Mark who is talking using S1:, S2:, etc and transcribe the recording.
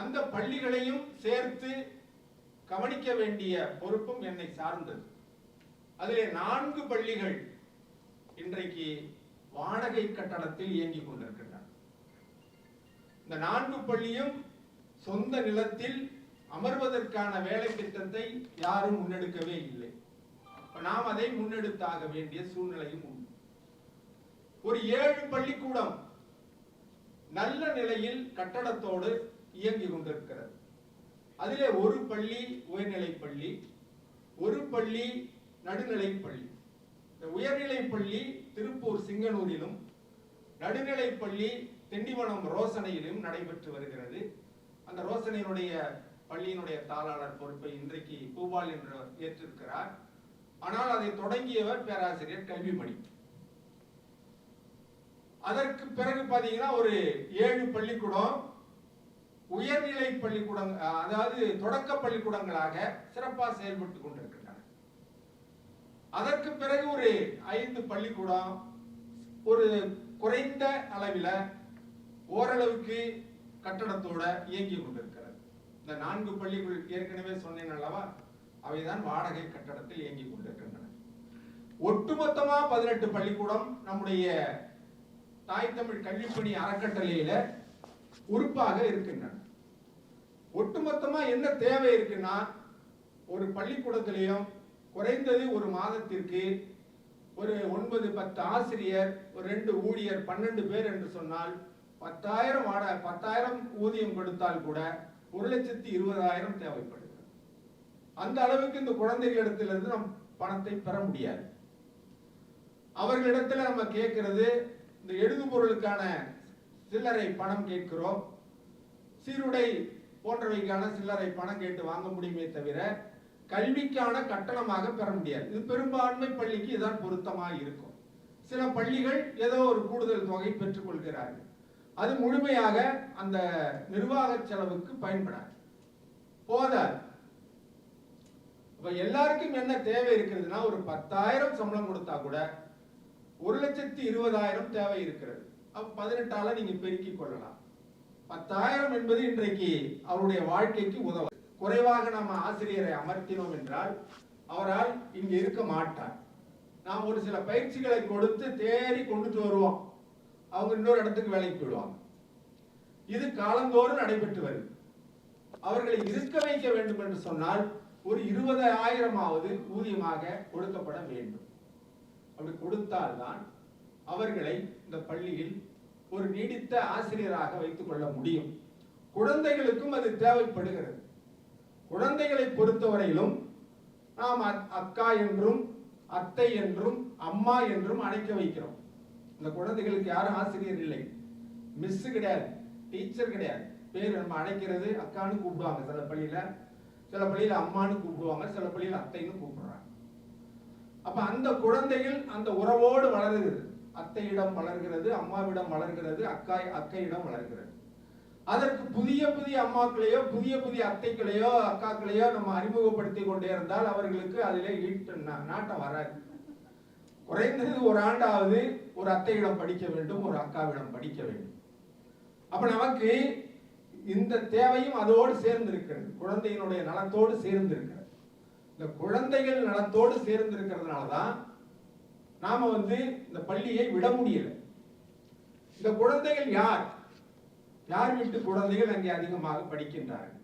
S1: அந்த பள்ளிகளையும் சேர்த்து கவனிக்க வேண்டிய பொறுப்பும் என்னை சார்ந்தது. அதிலே நான்கு பள்ளிகள் இன்றைக்கு வாடகை கட்டணத்தில் இயங்கிக் கொண்டிருக்கின்றன. இந்த நான்கு பள்ளியும் சொந்த நிலத்தில் அமர்வதற்கான வேலை திட்டத்தை யாரும் முன்னெடுக்கவே இல்லை. நாம் அதை முன்னெடுத்தாக வேண்டிய சூழ்நிலையும் உண்டு. ஒரு ஏழு பள்ளிக்கூடம் நல்ல நிலையில் கட்டடத்தோடு இயங்கி கொண்டிருக்கிறது. அதிலே ஒரு பள்ளி உயர்நிலைப் பள்ளி ஒரு பள்ளி நடுநிலைப் பள்ளி. இந்த உயர்நிலைப் பள்ளி திருப்பூர் சிங்கனூரிலும் நடுநிலைப் பள்ளி திண்டிவனம் ரோசனையிலும் நடைபெற்று வருகிறது. அந்த ரோசனையினுடைய பள்ளியினுடைய தாளாளர் பொறுப்பை இன்றைக்கு பூபால் என்று ஏற்றிருக்கிறார். ஆனால் அதை தொடங்கியவர் பேராசிரியர் கல்விமணி. அதற்கு பிறகு பாத்தீங்கன்னா ஒரு ஏழு பள்ளிக்கூடம் உயர்நிலை பள்ளிக்கூடம் அதாவது தொடக்க பள்ளிக்கூடங்களாக சிறப்பாக செயல்பட்டு கொண்டிருக்கின்றன. அதற்கு பிறகு ஒரு ஐந்து பள்ளிக்கூடம் ஒரு குறைந்த அளவில் ஓரளவுக்கு கட்டடத்தோட இயங்கி கொண்டிருக்கிறது. இந்த நான்கு பள்ளிகள் ஏற்கனவே சொன்னேன் அல்லவா? அவைதான் வாடகை கட்டடத்தில் இயங்கி கொண்டிருக்கின்றன. ஒட்டுமொத்தமா பதினெட்டு பள்ளிக்கூடம் நம்முடைய தாய் தமிழ் கல்விப்பணி அறக்கட்டளையில உறுப்பாக இருக்கின்றன. ஒட்டுமொத்தமா என்ன தேவை இருக்குன்னா ஒரு பள்ளிக்கூடத்திலையும் குறைந்தது ஒரு மாதத்திற்கு ஒரு ஒன்பது பத்து ஆசிரியர் ஒரு ரெண்டு ஊழியர் பன்னெண்டு பேர் என்று சொன்னால் பத்தாயிரம் வாட பத்தாயிரம் ஊதியம் கொடுத்தால் கூட ஒரு லட்சத்தி இருபதாயிரம் தேவைப்படுகிறது. அந்த அளவுக்கு இந்த குழந்தைகளிடத்திலிருந்து நம் பணத்தை பெற முடியாது. அவர்களிடத்துல நம்ம கேட்கறது இந்த எழுது பொருளுக்கான சில்லறை பணம் கேட்கிறோம். சீருடை போன்றவைக்கான சில்லறை பணம் கேட்டு வாங்க முடியுமே தவிர கல்விக்கான கட்டணமாக பெற முடியாது. இது பெரும்பான்மை பள்ளிக்கு இதான் பொருத்தமாக இருக்கும். சில பள்ளிகள் ஏதோ ஒரு கூடுதல் தொகை பெற்றுக்கொள்கிறார்கள் அது முழுமையாக அந்த நிர்வாக செலவுக்கு பயன்படாது. போதாது. இப்போ எல்லாருக்கும் என்ன தேவை இருக்கிறதுனா ஒரு பத்தாயிரம் சம்பளம் கொடுத்தா கூட ஒரு லட்சத்தி இருபதாயிரம் தேவை இருக்கிறது. அப்ப பதினெட்டால நீங்க பெருக்கி கொள்ளலாம். பத்தாயிரம் என்பது இன்றைக்கு அவருடைய வாழ்க்கைக்கு உதவும் குறைவாக நம்ம ஆசிரியரை அமர்த்தினோம் என்றால் அவரால் இங்க இருக்க மாட்டார். நாம் ஒரு சில பயிற்சிகளை கொடுத்து தேறி கொண்டுட்டு வருவோம். அவங்க இன்னொரு இடத்துக்கு வேலைக்கு போயிடுவாங்க. இது காலந்தோறும் நடைபெற்று வருது. அவர்களை இருக்க வைக்க வேண்டும் என்று சொன்னால் ஒரு இருபதாயிரமாவது ஊதியமாக கொடுக்கப்பட வேண்டும். அப்படி கொடுத்தால்தான் அவர்களை இந்த பள்ளியில் ஒரு நீடித்த ஆசிரியராக வைத்துக் கொள்ள முடியும். குழந்தைகளுக்கும் அது தேவைப்படுகிறது. குழந்தைகளை பொறுத்தவரையிலும் நாம் அக்- அக்கா என்றும் அத்தை என்றும் அம்மா என்றும் அழைக்க வைக்கிறோம். இந்த குழந்தைகளுக்கு யாரும் ஆசிரியர் இல்லை. மிஸ் கிடையாது. டீச்சர் கிடையாது. பேர் நம்ம அழைக்கிறது அக்கான்னு கூப்பிடுவாங்க. சில பள்ளியில சில பள்ளியில அம்மான்னு கூப்பிடுவாங்க. சில பள்ளியில அத்தைன்னு கூப்பிடுறாங்க. அப்ப அந்த குழந்தைகள் அந்த உறவோடு வளருகிறது. அத்தையிடம் வளர்கிறது அம்மாவிடம் வளர்கிறது அக்கா அக்கையிடம் வளர்கிறது அதற்கு புதிய புதிய அம்மாக்களையோ புதிய புதிய அத்தைகளையோ அக்காக்களையோ நம்ம அறிமுகப்படுத்தி கொண்டே இருந்தால் அவர்களுக்கு அதில் ஈட்டு நாட்டம் வராது. குறைந்தது ஒரு ஆண்டாவது ஒரு அத்தையிடம் படிக்க வேண்டும் ஒரு அக்காவிடம் படிக்க வேண்டும். அப்ப நமக்கு இந்த தேவையும் அதோடு சேர்ந்திருக்கிறது. குழந்தையினுடைய நலத்தோடு சேர்ந்திருக்கிறது. இந்த குழந்தைகள் நலத்தோடு சேர்ந்திருக்கிறதுனால தான் நாம வந்து இந்த பள்ளியை விட முடியல. இந்த குழந்தைகள் யார்? யார் வீட்டு குழந்தைகள் அங்கே அதிகமாக படிக்கின்றார்கள்?